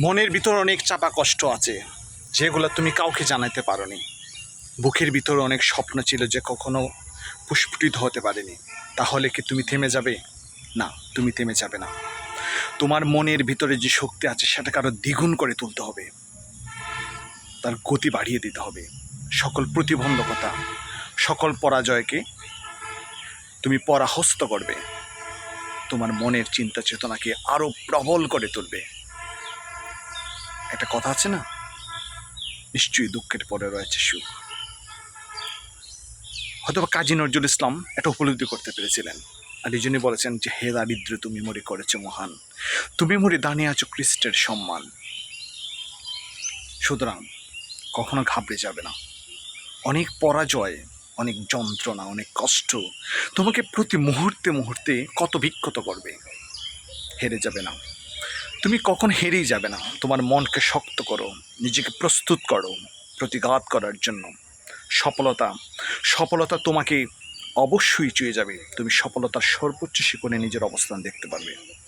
মনের ভিতর অনেক চাপা কষ্ট আছে, যেগুলো তুমি কাউকে জানাতে পারোনি। বুকের ভিতরে অনেক স্বপ্ন ছিল যে কখনো পুষ্পটিত হতে পারেনি। তাহলে কি তুমি থেমে যাবে? না, তুমি থেমে যাবে না। তোমার মনের ভিতরে যে শক্তি আছে, সেটাকে আরও দ্বিগুণ করে তুলতে হবে। তার গতি বাড়িয়ে দিতে হবে। সকল প্রতিবন্ধকতা, সকল পরাজয়কে তুমি পরাহস্ত করবে। তোমার মনের চিন্তা চেতনাকে আরও প্রবল করে তুলবে। একটা কথা আছে না? নিশ্চয়ই দুঃখের পরে রয়েছে সুখ। হয়তো কাজী নজরুল ইসলাম এটা উপলব্ধি করতে পেরেছিলেন। আর এই জন্যই বলেছেন যে, হে দারিদ্র, তুমি মরি করেছ মহান। তুমি মরে দাঁড়িয়ে আছো খ্রিস্টের সম্মান। সুতরাং কখনো ঘাবড়ে যাবে না। অনেক পরাজয়, অনেক যন্ত্রণা, অনেক কষ্ট তোমাকে প্রতি মুহূর্তে মুহূর্তে কত বিক্ষত করবে? হেরে যাবে না। তুমি কখন হেরেই যাবে না? তোমার মনকে শক্ত করো, নিজেকে প্রস্তুত করো, প্রতিঘাত করার জন্য। সফলতা সফলতা তোমাকে অবশ্যই চুয়ে যাবে। তুমি সফলতার সর্বোচ্চ শিখনে নিজের অবস্থান দেখতে পারবে।